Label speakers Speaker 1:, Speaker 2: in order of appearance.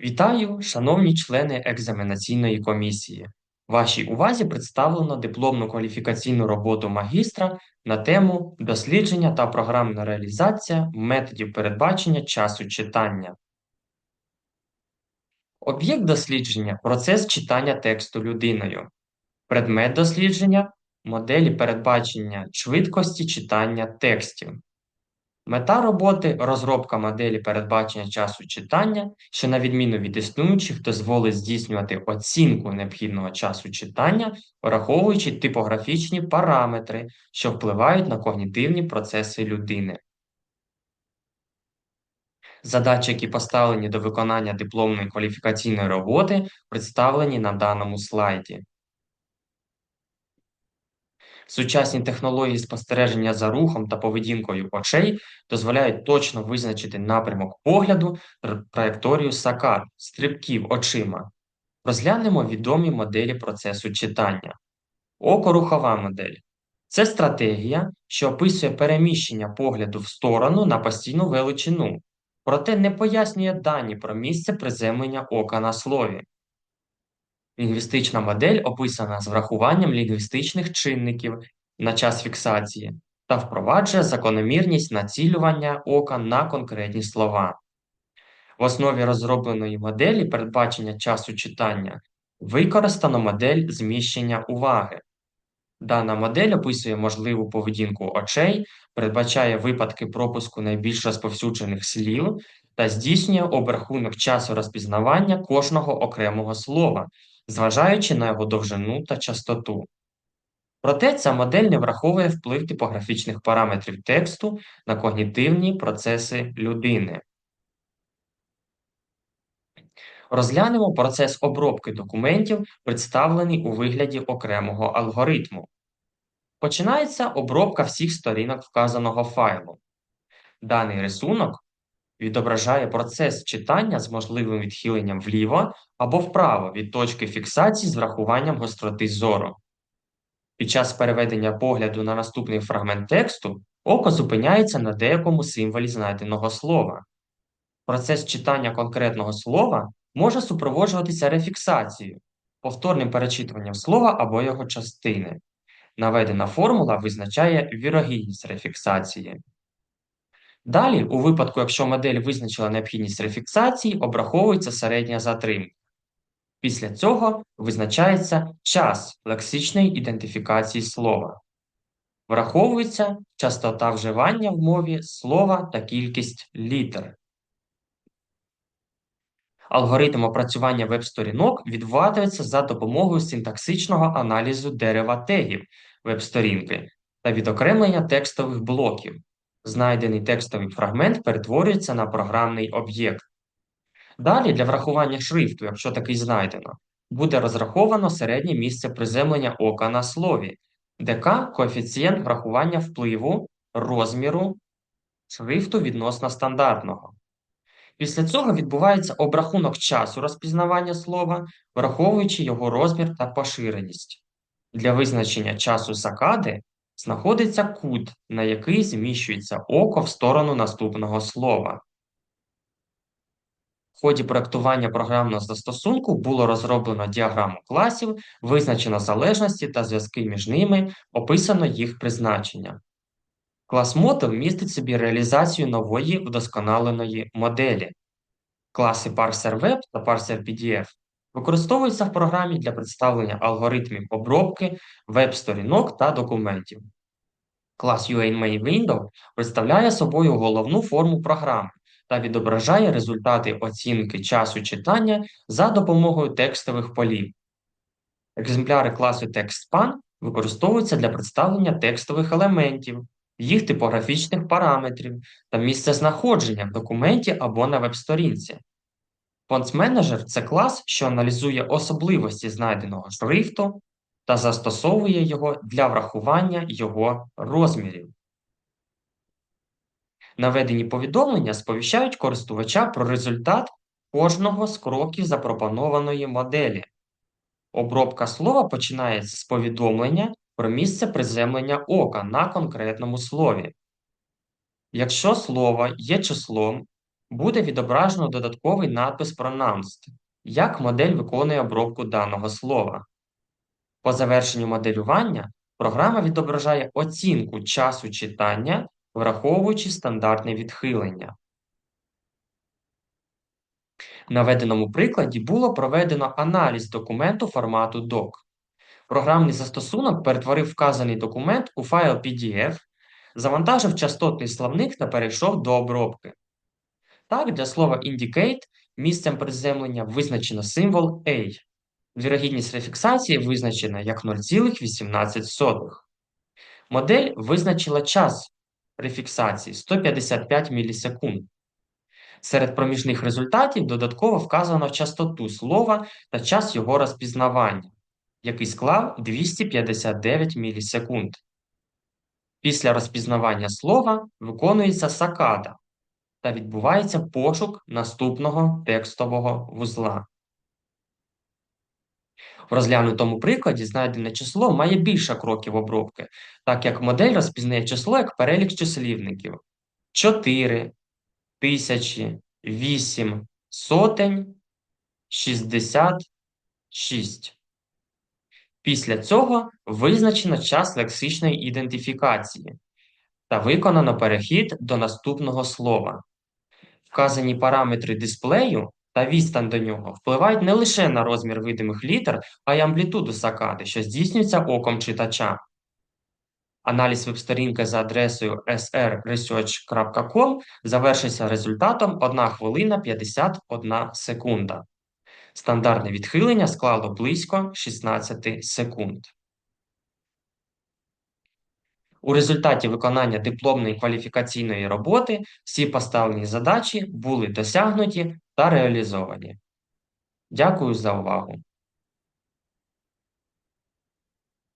Speaker 1: Вітаю, шановні члени екзаменаційної комісії. Вашій увазі представлено дипломну кваліфікаційну роботу магістра на тему дослідження та програмна реалізація методів передбачення часу читання. Об'єкт дослідження процес читання тексту людиною. Предмет дослідження моделі передбачення швидкості читання текстів. Мета роботи розробка моделі передбачення часу читання, що, на відміну від існуючих, дозволить здійснювати оцінку необхідного часу читання, враховуючи типографічні параметри, що впливають на когнітивні процеси людини. Задачі, які поставлені до виконання дипломної кваліфікаційної роботи, представлені на даному слайді. Сучасні технології спостереження за рухом та поведінкою очей дозволяють точно визначити напрямок погляду траєкторію сакад, стрибків очима. Розглянемо відомі моделі процесу читання. Окорухова модель це стратегія, що описує переміщення погляду в сторону на постійну величину, проте не пояснює дані про місце приземлення ока на слові. Лінгвістична модель описана з врахуванням лінгвістичних чинників на час фіксації та впроваджує закономірність націлювання ока на конкретні слова. В основі розробленої моделі передбачення часу читання використано модель зміщення уваги. Дана модель описує можливу поведінку очей, передбачає випадки пропуску найбільш розповсюджених слів та здійснює обрахунок часу розпізнавання кожного окремого слова, зважаючи на його довжину та частоту. Проте ця модель не враховує вплив типографічних параметрів тексту на когнітивні процеси людини. Розглянемо процес обробки документів, представлений у вигляді окремого алгоритму. Починається обробка всіх сторінок вказаного файлу. Даний рисунок відображає процес читання з можливим відхиленням вліво або вправо від точки фіксації з врахуванням гостроти зору. Під час переведення погляду на наступний фрагмент тексту око зупиняється на деякому символі знайденого слова. Процес читання конкретного слова може супроводжуватися рефіксацією, повторним перечитуванням слова або його частини. Наведена формула визначає вірогідність рефіксації. Далі, у випадку, якщо модель визначила необхідність рефіксації, обраховується середня затримка. Після цього визначається час лексичної ідентифікації слова. Враховується частота вживання в мові слова та кількість літер. Алгоритм опрацювання веб-сторінок відбуватиметься за допомогою синтаксичного аналізу дерева тегів веб-сторінки та відокремлення текстових блоків. Знайдений текстовий фрагмент перетворюється на програмний об'єкт. Далі для врахування шрифту, якщо такий знайдено, буде розраховано середнє місце приземлення ока на слові, ДК коефіцієнт врахування впливу, розміру шрифту відносно стандартного. Після цього відбувається обрахунок часу розпізнавання слова, враховуючи його розмір та поширеність. Для визначення часу сакади знаходиться кут, на який зміщується око в сторону наступного слова. В ході проектування програмного застосунку було розроблено діаграму класів, визначено залежності та зв'язки між ними, описано їх призначення. Клас Model містить собі реалізацію нової вдосконаленої моделі. Класи ParserWeb та ParserPDF використовуються в програмі для представлення алгоритмів обробки веб-сторінок та документів. Клас UAMainWindow представляє собою головну форму програми та відображає результати оцінки часу читання за допомогою текстових полів. Екземпляри класу TextSpan використовуються для представлення текстових елементів, їх типографічних параметрів та місцезнаходження в документі або на веб-сторінці. Fonts – це клас, що аналізує особливості знайденого шрифту та застосовує його для врахування його розмірів. Наведені повідомлення сповіщають користувача про результат кожного з кроків запропонованої моделі. Обробка слова починається з повідомлення про місце приземлення ока на конкретному слові. Якщо слово є числом, буде відображено додатковий надпис Pronounced, як модель виконує обробку даного слова. По завершенню моделювання програма відображає оцінку часу читання, враховуючи стандартне відхилення. В наведеному прикладі було проведено аналіз документу формату DOC. Програмний застосунок перетворив вказаний документ у файл PDF, завантажив частотний словник та перейшов до обробки. Так, для слова indicate місцем приземлення визначено символ A. Вірогідність рефіксації визначена як 0,18. Модель визначила час рефіксації 155 мілісекунд. Серед проміжних результатів додатково вказано частоту слова та час його розпізнавання, який склав 259 мілісекунд. Після розпізнавання слова виконується сакада та відбувається пошук наступного текстового вузла. В розглянутому прикладі знайдене число має більше кроків обробки, так як модель розпізнає число як перелік числівників 4, тисячі, 8, сотень, 66. Після цього визначено час лексичної ідентифікації та виконано перехід до наступного слова. Вказані параметри дисплею та відстань до нього впливають не лише на розмір видимих літер, а й амплітуду сакади, що здійснюється оком читача. Аналіз веб-сторінки за адресою srresearch.com завершився результатом 1 хвилина 51 секунда. Стандартне відхилення склало близько 16 секунд. У результаті виконання дипломної кваліфікаційної роботи всі поставлені задачі були досягнуті та реалізовані. Дякую за увагу!